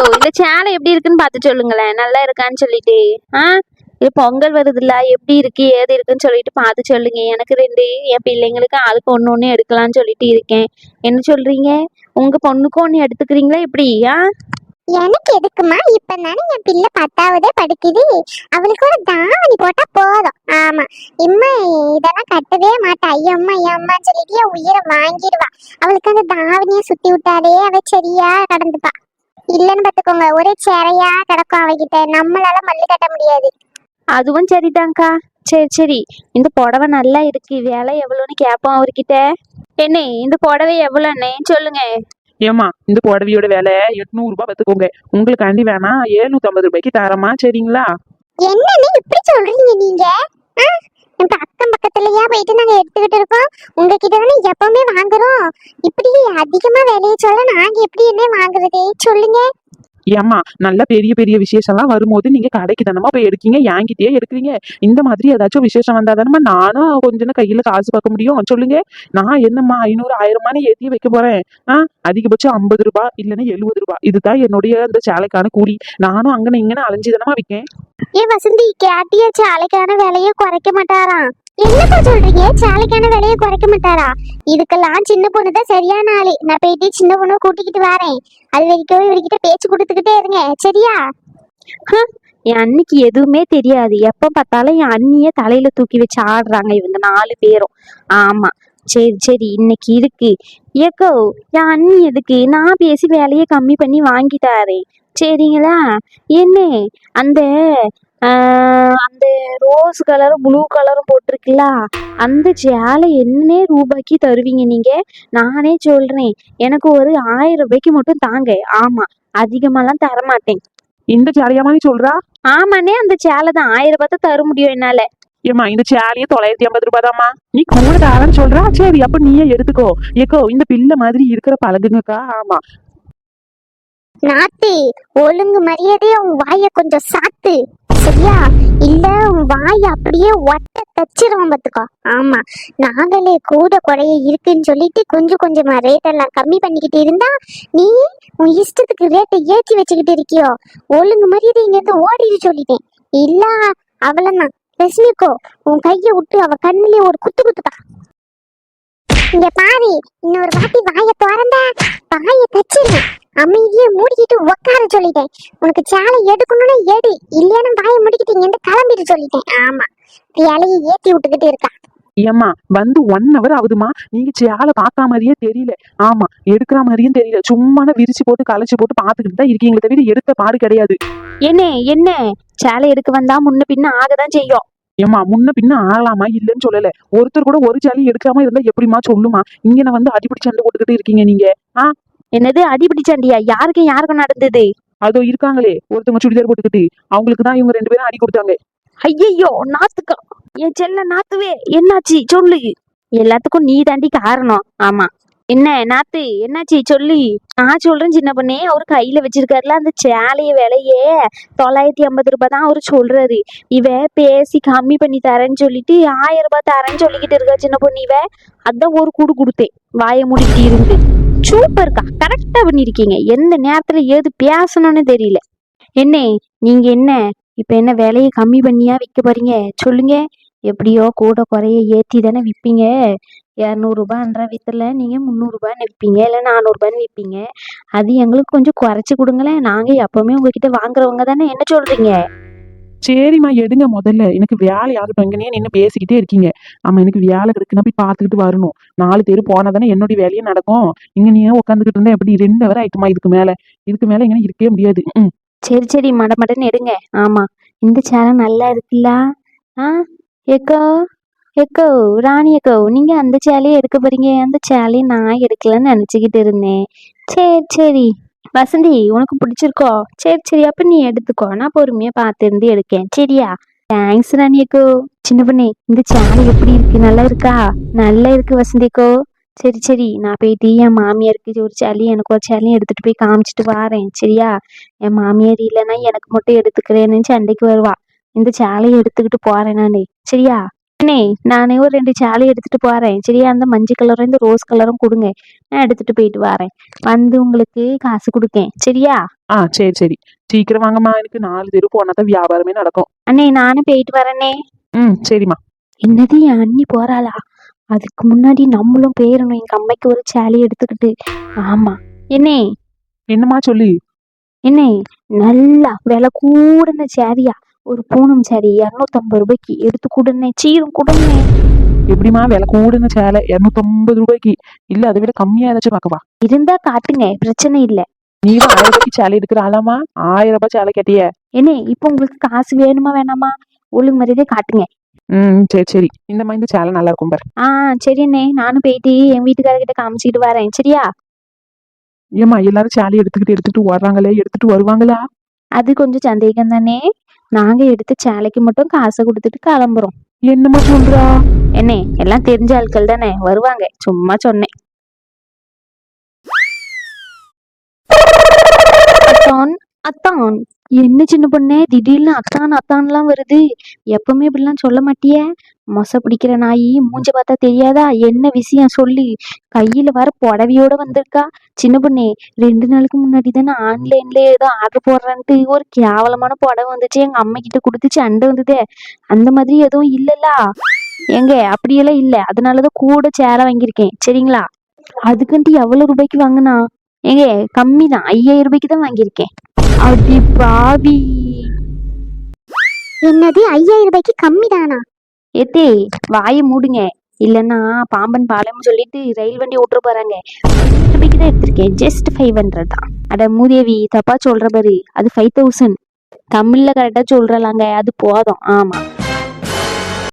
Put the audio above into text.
இந்த சேலை எப்படி இருக்குன்னு பார்த்து சொல்லுங்களேன். நல்லா இருக்கான்னு சொல்லிட்டு. ஆ? இது பொங்கல் வருதுல்ல எப்படி இருக்கு ஏது இருக்குன்னு சொல்லிட்டு பார்த்து சொல்லுங்க. எனக்கு ரெண்டு என் பிள்ளைங்களுக்கு ஆளுக்கு ஒன்று ஒன்று எடுக்கலாம்னு சொல்லிட்டு இருக்கேன். என்ன சொல்றீங்க? உங்க பொண்ணுக்கும் ஒன்று எடுத்துக்கிறீங்களா எப்படி? ஆ? எனக்கு எதுக்குமா? இப்ப தானே என் பிள்ளை பத்தாவதே படிக்குது. அவளுக்கு ஒரு தாவணி போட்டா போதும். ஆமா. இம்மா இதெல்லாம் கட்டவே மாட்டா. ஐயம்மா ஐயம்மான்னு சொல்லிட்டு என் உயிரை வாங்கிடுவா. அவளுக்கு அந்த தாவணியை சுத்தி விட்டாலே அவ சரியா நடந்துப்பா. இல்லன்னு பாத்துக்கோங்க ஒரே சேரையா கிடக்கும் அவகிட்ட. நம்மளால மல்லு கட்ட முடியாது. அதுவும் சரிதான்க்கா. சரி சரி. இந்த புடவை நல்லா இருக்கு. விலை எவ்வளோன்னு கேட்போம் அவர்கிட்ட. என்ன இந்த புடவை எவ்வளோண்ணே சொல்லுங்க. ஏமா இந்த புடவையோட விலை எட்நூறு ரூபாய் பார்த்துக்கோங்க. உங்களுக்காண்டி வேணா எழுநூத்தி ஐம்பது ரூபாய்க்கு தரமா சரிங்களா? என்னன்னு இப்படி சொல்றீங்க நீங்க? இப்ப அக்கம் பக்கத்துலயா போயிட்டு நாங்க உங்ககிட்ட தானே எப்பவுமே வாங்குறோம். இப்படி அதிகமா விலைய சொல்ல நாங்க எப்படி என்ன வாங்குறது? சொல்லுங்க. ஏமா நல்ல பெரிய பெரிய விசேஷம்லாம் வரும்போது நீங்க கடைக்கு தானமா போய் எடுக்கீங்க? என்கிட்டயே எடுக்கிறீங்க. இந்த மாதிரி ஏதாச்சும் விசேஷம் வந்தா தானமா நானும் கொஞ்சம் கையில காசு பார்க்க முடியும். சொல்லுங்க. நான் என்னம்மா ஐநூறு ஆயிரமானு ஏத்தி வைக்க போறேன். ஆ அதிகபட்சம் ஐம்பது ரூபாய் இல்லைன்னா எழுபது ரூபாய் இதுதான் என்னுடைய அந்த சேலைக்கான கூலி. நானும் அங்கன இங்கன அலைஞ்சு தானமா விற்கேன். ஏ வசந்தி கேட்டிய சாலைக்கான விலைய குறைக்க மாட்டாராம். என்னப்பா சொல்றீங்க? சாலைக்கான விலையை குறைக்க மாட்டாரா? இதுக்கெல்லாம் சின்ன பொண்ணு தான் சரியான ஆளு. நான் போயிட்டு சின்ன பொண்ணு கூட்டிக்கிட்டு வரேன். அது வரைக்கும் இவர்கிட்ட பேச்சு கொடுத்துக்கிட்டே இருங்க. சரியா? என் அண்ணிக்கு எதுவுமே தெரியாது. எப்ப பார்த்தாலும் என் அண்ணிய தலையில தூக்கி வச்சு ஆடுறாங்க இவங்க நாலு பேரும். ஆமா. சரி சரி. இன்னைக்கு இருக்கு. ஏக்கோ என் அண்ணி எதுக்கு? நான் பேசி வேலையை கம்மி பண்ணி வாங்கி சரிங்களா? என்ன அந்த அந்த ரோஸ் கலரும் ப்ளூ கலரும் போட்டிருக்குல்ல அந்த சேலை என்னே ரூபாய்க்கு தருவீங்க நீங்க? நானே சொல்றேன். எனக்கு ஒரு ஆயிரம் ரூபாய்க்கு மட்டும் தாங்க. ஆமா அதிகமாலாம் தர மாட்டேன் இந்த சேலையாமா நீ சொல்றா? ஆமாண்ணே அந்த சேலை தான். ஆயிரம் ரூபாய் தான் தர முடியும் என்னால. ஏமா இந்த சேலையே தொள்ளாயிரத்தி ஐம்பது ரூபாய் தாம்மா. நீ கூட தரேன்னு சொல்றா? சரி அப்ப நீயே எடுத்துக்கோ. ஏக்கோ இந்த பிள்ளை மாதிரி இருக்கிற பழகுங்கக்கா. ஆமா. நாத்து ஒழுங்கு மரியாதையா உன் வாய கொஞ்சம் சாத்து. சரியா இல்ல உன் வாய் அப்படியே ஒட்ட தச்சிருவோம் பாத்துக்கோ. ஆமா நாங்களே கூட குறைய இருக்குன்னு சொல்லிட்டு கொஞ்சம் கொஞ்சமா ரேட் எல்லாம் கம்மி பண்ணிக்கிட்டு இருந்தா நீ உன் இஷ்டத்துக்கு ரேட்டை ஏற்றி வச்சுக்கிட்டு இருக்கியோ? ஒழுங்கு மரியாதை இங்க இருந்து ஓடிடு சொல்லிட்டேன். இல்ல அவ்வளவுதான். ரஷ்மிக்கோ உன் கைய விட்டு அவ கண்ணுலயே ஒரு குத்து குத்துப்பா. இங்க பாரு இன்னொரு வாட்டி வாய திறந்த வாய தச்சிருவேன் அமைதியே மூடிக்கிட்டு உட்கார சொல்லிட்டேன். உனக்கு சேலை எடுக்கணும்னா எடு இல்லைன்னா வாயை முடிக்கிட்டு இங்க இருந்து கிளம்பிட்டு சொல்லிட்டேன். ஆமா. வேலையை ஏத்தி விட்டுக்கிட்டு இருக்கா. ஏம்மா வந்து ஒன் ஹவர் ஆகுதுமா நீங்க சேலை பார்க்க மாதிரியே தெரியல. ஆமா எடுக்கிற மாதிரியும் தெரியல. சும்மான விரிச்சு போட்டு களைச்சு போட்டு பார்த்துக்கிட்டு தான் இருக்கீங்களே தவிர எடுத்த பாடு கிடையாது. என்ன என்ன? சேலை எடுக்க வந்தா முன்ன பின்ன ஆகதான் செய்யும். ஏம்மா முன்ன பின்ன ஆகலாமா? இல்லைன்னு சொல்லல. ஒருத்தர் கூட ஒரு சேலை எடுக்காம இருந்தா எப்படிமா சொல்லுமா? இங்கன வந்து அடிப்படி சண்டை போட்டுக்கிட்டு இருக்கீங்க நீங்க. என்னது அடிபிடி சண்டியா யாருக்கும் யாருக்கும் நடந்தது? அதோ இருக்காங்களே. ஒருத்தவங்க சுடிதார் போட்டுக்கிட்டு அவங்களுக்கு தான் இவங்க ரெண்டு பேரும் அடி கொடுத்தாங்க. ஐயையோ நாத்துக்கா. என் செல்ல நாத்துவே என்னாச்சு? சொல்லு. எல்லாத்துக்கும் நீ தாண்டி காரணம். ஆமா. என்ன நாத்து என்னாச்சு? சொல்லு. நான் சொல்றேன் சின்ன பொண்ணே. அவர் கையில வச்சிருக்காருல அந்த சேலைய விலையே தொள்ளாயிரத்தி ஐம்பது ரூபாய் தான் அவர் சொல்றாரு. இவ பேசி கம்மி பண்ணி தரேன்னு சொல்லிட்டு ஆயிரம் ரூபாய் தரேன்னு சொல்லிக்கிட்டு இருக்கா சின்ன பொண்ணு இவ. அதான் ஒரு கூடு கொடுத்தேன். வாயை மூடிட்டு இருந்து. சூப்பர்க்கா கரெக்டா பண்ணியிருக்கீங்க எந்த நேரத்துல ஏது பேசணும்னு தெரியல. என்ன நீங்க என்ன இப்ப என்ன விலையை கம்மி பண்ணியா விற்க போறீங்க? சொல்லுங்க. எப்படியோ கூட குறைய ஏத்தி தானே விற்பீங்க இரநூறுபான்ற வித்துல நீங்க முந்நூறுபான்னு விற்பீங்க இல்லை நானூறுபான்னு விற்பீங்க அது எங்களுக்கு கொஞ்சம் குறைச்சி கொடுங்களேன். நாங்க எப்பவுமே உங்ககிட்ட வாங்குறவங்க தானே. என்ன சொல்றீங்க? சரிம்மா எடுங்க முதல்ல. எனக்கு வேலை ஆகட்டும். இங்கனே நின்று பேசிக்கிட்டே இருக்கீங்க. ஆமாம் எனக்கு வேலை இருக்குன்னா போய் பார்த்துக்கிட்டு வரணும். நாலு பேர் போனால் தானே என்னுடைய வேலையும் நடக்கும். இங்கே நீ உட்காந்துக்கிட்டு இருந்தா எப்படி ரெண்டு வரை ஆயிட்டுமா இதுக்கு மேலே? இதுக்கு மேலே இங்கே இருக்கவே முடியாது. ம். சரி சரி. மட மடன்னு எடுங்க. ஆமாம் இந்த சேலை நல்லா இருக்குல்ல? ஆ? எக்கோ எக்கோ ராணி எக்கோ நீங்கள் அந்த சேலையை எடுக்க போறீங்க. அந்த சேலையை நான் எடுக்கலன்னு நினச்சிக்கிட்டு இருந்தேன். சரி சரி. வசந்தி உனக்கு பிடிச்சிருக்கோ? சரி சரி அப்ப நீ எடுத்துக்கோ. நான் பொறுமையா பார்த்துருந்து எடுக்கேன். சரியா? தேங்க்ஸ் ராணி சின்ன பொண்ணே இந்த சேனல் எப்படி இருக்கு? நல்லா இருக்கா? நல்லா இருக்கு வசந்திக்கோ. சரி சரி நான் போயிட்டு என் மாமியாருக்கு ஒரு சேலி எனக்கு ஒரு சேலையும் எடுத்துட்டு போய் காமிச்சிட்டு வாரேன். சரியா? என் மாமியார் இல்லைன்னா எனக்கு மட்டும் எடுத்துக்கிறேன்னு சண்டைக்கு வருவா. இந்த சேலையை எடுத்துக்கிட்டு போறேன் நானே. சரியா? அண்ணே நானே ஒரு ரெண்டு சேலை எடுத்துட்டு போறேன். சரியா? அந்த மஞ்சள் கலரும் இந்த ரோஸ் கலரும் கொடுங்க. நான் எடுத்துட்டு போயிட்டு வரேன். வந்து உங்களுக்கு காசு கொடுக்கேன். சரியா? ஆ சரி சரி. சீக்கிரம் வாங்கம்மா. எனக்கு நாலு தெரு போனா தான் வியாபாரமே நடக்கும். அண்ணே நானும் போயிட்டு வரேனே. ம் சரிம்மா. என்னது என் அண்ணி போறாளா? அதுக்கு முன்னாடி நம்மளும் போயிடணும் எங்க அம்மைக்கு ஒரு சேலை எடுத்துக்கிட்டு. ஆமா. என்னே? என்னம்மா சொல்லு? என்னே நல்லா விலை கூடன சேரியா ஒரு பூனம் சேரி இரநூத்தம்பது ரூபாய்க்கு எடுத்து கொடுனே சீரும் கொடுனே எப்படிம்மா விலை கூடுன சேலை? இரநூத்தம்பது ரூபாய்க்கு. இல்ல அதை விட கம்மியா ஏதாச்சும் பார்க்கவா? இருந்தா காட்டுங்க பிரச்சனை இல்ல. நீ தான் ஆயிரம் ரூபாய்க்கு சேலை எடுக்கிற ஆளாமா ஆயிரம் ரூபாய் சேலை கேட்டிய. என்னே இப்போ உங்களுக்கு காசு வேணுமா வேணாமா? ஒழுங்கு மரியாதை காட்டுங்க. ம் சரி சரி. இந்த மாதிரி இந்த சேலை நல்லா இருக்கும் பாரு. ஆ சரிண்ணே நானும் போயிட்டு என் வீட்டுக்காரர்கிட்ட காமிச்சிட்டு வரேன். சரியா? ஏம்மா எல்லாரும் சேலை எடுத்துக்கிட்டு எடுத்துட்டு வர்றாங்களே எடுத்துட்டு வருவாங்களா? அது கொஞ்சம் சந்தேகம் தானே நாங்க எடுத்த சேலைக்கு மட்டும் காசை கொடுத்துட்டு கிளம்புறோம். என்னம்மா சொல்றா? என்னே எல்லாம் தெரிஞ்ச ஆட்கள் தானே வருவாங்க. சும்மா சொன்னேன். அத்தான் அத்தான். என்ன சின்ன பொண்ணே திடீர்னு அத்தான் அத்தான்லாம் வருது. எப்பவுமே இப்படிலாம் சொல்ல மாட்டியே. மொச பிடிக்கிற நாயி மூஞ்ச பார்த்தா தெரியாதா? என்ன விஷயம்? சொல்லி. கையில வர புடவையோட வந்திருக்கா. சின்ன பொண்ணே ரெண்டு நாளுக்கு முன்னாடி தானே ஆன்லைன்ல ஏதோ ஆர்டர் போடுறேன்ட்டு ஒரு கேவலமான புடவை வந்துச்சு. எங்க அம்மா கிட்ட கொடுத்து சண்டை வந்ததே. அந்த மாதிரி எதுவும் இல்லல்ல. ஏங்க அப்படியெல்லாம் இல்ல. அதனாலதான் கூட சேர வாங்கியிருக்கேன். சரிங்களா? அதுக்குன்ட்டு எவ்வளவு ரூபாய்க்கு வாங்கினா? ஏங்க கம்மி தான் ஐயாயிரம் ரூபாய்க்கு தான் வாங்கியிருக்கேன். அடி பாவி. என்னது ஐயாயிரம் ரூபாய்க்கு கம்மி தானா ஏத்தி வாயை மூடுங்க. இல்லைன்னா பாம்பன் பாலம்னு சொல்லிட்டு ரயில் வண்டி ஓட்டுற போறாங்க. ரூபாய்க்கு தான் எடுத்திருக்கேன். ஜஸ்ட் ஃபைவ் ஹண்ட்ரட் தான். அட மூதேவி தப்பா சொல்ற பாரு. அது ஃபைவ் தௌசண்ட் தமிழ்ல கரெக்டா சொல்றலாங்க. அது போதும். ஆமா.